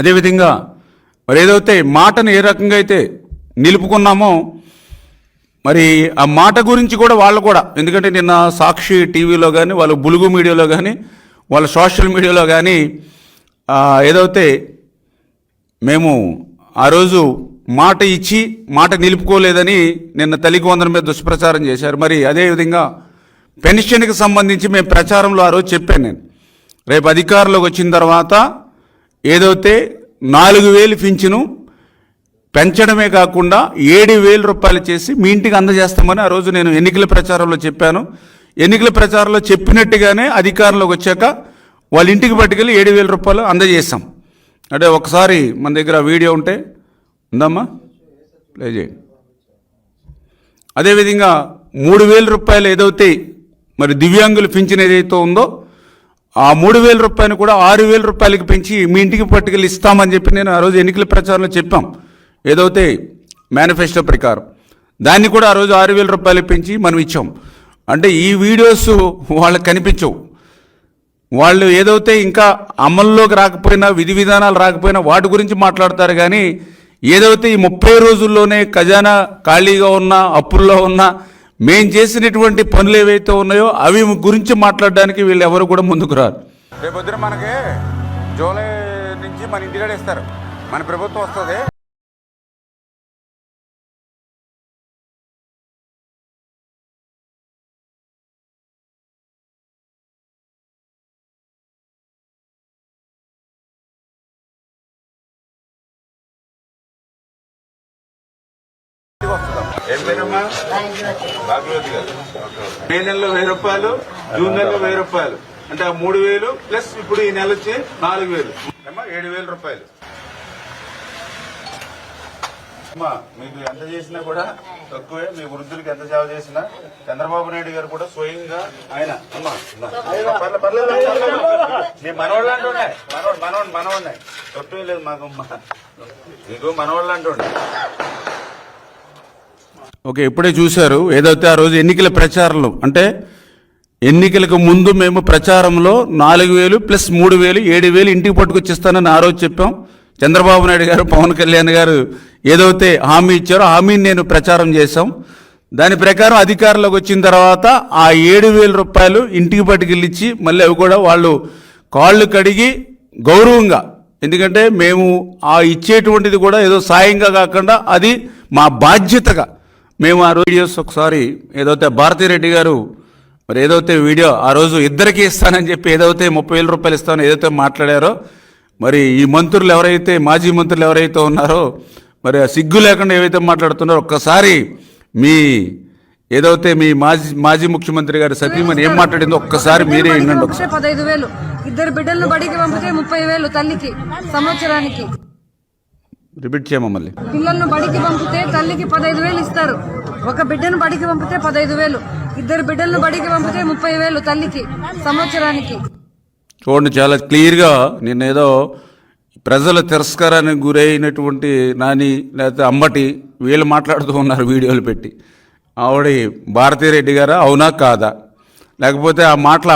అదేవిధంగా మరి ఏదైతే మాటను ఏ రకంగా అయితే నిలుపుకున్నామో మరి ఆ మాట గురించి కూడా వాళ్ళు కూడా ఎందుకంటే నిన్న సాక్షి టీవీలో కానీ వాళ్ళ బులుగు మీడియాలో కానీ వాళ్ళ సోషల్ మీడియాలో కానీ ఏదైతే మేము ఆ రోజు మాట ఇచ్చి మాట నిలుపుకోలేదని నిన్న తల్లికి మీద దుష్ప్రచారం చేశారు. మరి అదేవిధంగా పెన్షన్కి సంబంధించి మేము ప్రచారంలో ఆ రోజు చెప్పాను నేను. రేపు అధికారంలోకి వచ్చిన తర్వాత ఏదైతే నాలుగు వేలు పింఛను పెంచడమే కాకుండా ఏడు వేల రూపాయలు చేసి మీ ఇంటికి అందజేస్తామని ఆ రోజు నేను ఎన్నికల ప్రచారంలో చెప్పాను. ఎన్నికల ప్రచారంలో చెప్పినట్టుగానే అధికారంలోకి వచ్చాక వాళ్ళ ఇంటికి పట్టుకెళ్ళి ఏడు వేల రూపాయలు అందజేస్తాం అంటే ఒకసారి మన దగ్గర వీడియో ఉంటే ఉందమ్మా? ప్లే చేయండి. అదేవిధంగా మూడు వేల రూపాయలు ఏదైతే మరి దివ్యాంగులు పింఛన్ ఏదైతే ఉందో ఆ మూడు వేల రూపాయలు కూడా ఆరు వేల రూపాయలకి పెంచి మీ ఇంటికి పట్టుకెళ్ళి ఇస్తామని చెప్పి నేను ఆ రోజు ఎన్నికల ప్రచారంలో చెప్పాం. ఏదైతే మేనిఫెస్టో ప్రకారం. దాన్ని కూడా ఆ రోజు ఆరు వేల రూపాయలు పెంచి మనం ఇచ్చాం. అంటే ఈ వీడియోస్ వాళ్ళకి కనిపించవు. వాళ్ళు ఏదైతే ఇంకా అమల్లోకి రాకపోయినా విధి విధానాలు రాకపోయినా వాటి గురించి మాట్లాడతారు కానీ ఏదైతే ఈ ముప్పై రోజుల్లోనే ఖజానా ఖాళీగా ఉన్న అప్పుల్లో ఉన్న మేం చేసినటువంటి పనులు ఏవైతే ఉన్నాయో అవి గురించి మాట్లాడడానికి వీళ్ళు ఎవరు కూడా ముందుకు రారు. రేపొద్దున మనకి జూలై నుంచి మన ఇంటికాడ ఇస్తారు. మన ప్రభుత్వం వస్తుంది. ఏం పేరమ్మా? భాగ్యవతి గారు మే నెలలో వెయ్యి రూపాయలు జూన్ నెలలో వెయ్యి రూపాయలు. అంటే ఆ మూడు వేలు ప్లస్ ఇప్పుడు ఈ నెల వచ్చి నాలుగు వేలు. అమ్మా ఏడు వేల రూపాయలు. అమ్మా మీకు ఎంత చేసినా కూడా తక్కువే. మీ వృద్ధులకి ఎంత సేవ చేసినా చంద్రబాబు నాయుడు గారు కూడా స్వయంగా ఆయన. అమ్మా పర్లేదు, మీ మనవాళ్ళు అంటుండే మనవాడు మనవాడు మనవాడినే తప్పేం లేదు మాకు అమ్మా. మీకు మనవాళ్ళు అంటుండే ఓకే ఇప్పుడే చూశారు. ఏదైతే ఆ రోజు ఎన్నికల ప్రచారంలో అంటే ఎన్నికలకు ముందు మేము ప్రచారంలో నాలుగు వేలు ప్లస్ మూడు వేలు ఏడు వేలు ఇంటికి పట్టుకొచ్చిస్తానని ఆ రోజు చెప్పాం. చంద్రబాబు నాయుడు గారు పవన్ కళ్యాణ్ గారు ఏదైతే హామీ ఇచ్చారో హామీని నేను ప్రచారం చేశాం. దాని ప్రకారం అధికారంలోకి వచ్చిన తర్వాత ఆ ఏడు వేల రూపాయలు ఇంటికి పట్టుకెళ్ళిచ్చి మళ్ళీ అవి కూడా వాళ్ళు కాళ్ళు కడిగి గౌరవంగా ఎందుకంటే మేము ఆ ఇచ్చేటువంటిది కూడా ఏదో సాయంగా కాకుండా అది మా బాధ్యతగా మేము ఆ వీడియోస్ ఒకసారి ఏదైతే భారతిరెడ్డి గారు మరి ఏదైతే వీడియో ఆ రోజు ఇద్దరికి ఇస్తానని చెప్పి ఏదైతే ముప్పై వేల రూపాయలు ఇస్తానో ఏదైతే మాట్లాడారో మరి ఈ మంత్రులు ఎవరైతే మాజీ మంత్రులు ఎవరైతే ఉన్నారో మరి ఆ సిగ్గు లేకుండా ఏవైతే మాట్లాడుతున్నారో ఒక్కసారి మీ ఏదైతే మీ మాజీ మాజీ ముఖ్యమంత్రి గారు సతీమణి ఏం మాట్లాడిందో ఒక్కసారి మీరే వినండి ఒకసారి. పదహైదు వేలు. ఇద్దరు బిడ్డలను బడికి పంపితే ముప్పై వేలు తల్లికి సంవత్సరానికి. రిపీట్ చేయమా మళ్ళీ. పిల్లలను బడికి పంపితే తల్లికి పదహైదు వేలు ఇస్తారు. ఒక బిడ్డను బడికి పంపితే పదహైదు వేలు. ఇద్దరు బిడ్డలను బడికి పంపితే ముప్పై వేలు తల్లికి సంవత్సరానికి. చూడండి చాలా క్లియర్గా నేను ఏదో ప్రజల తిరస్కారానికి గురైనటువంటి నాని లేకపోతే అమ్మటి వీళ్ళు మాట్లాడుతూ ఉన్నారు వీడియోలు పెట్టి. ఆవిడ భారతీరెడ్డి గారా? అవునా కాదా? లేకపోతే ఆ మాటలు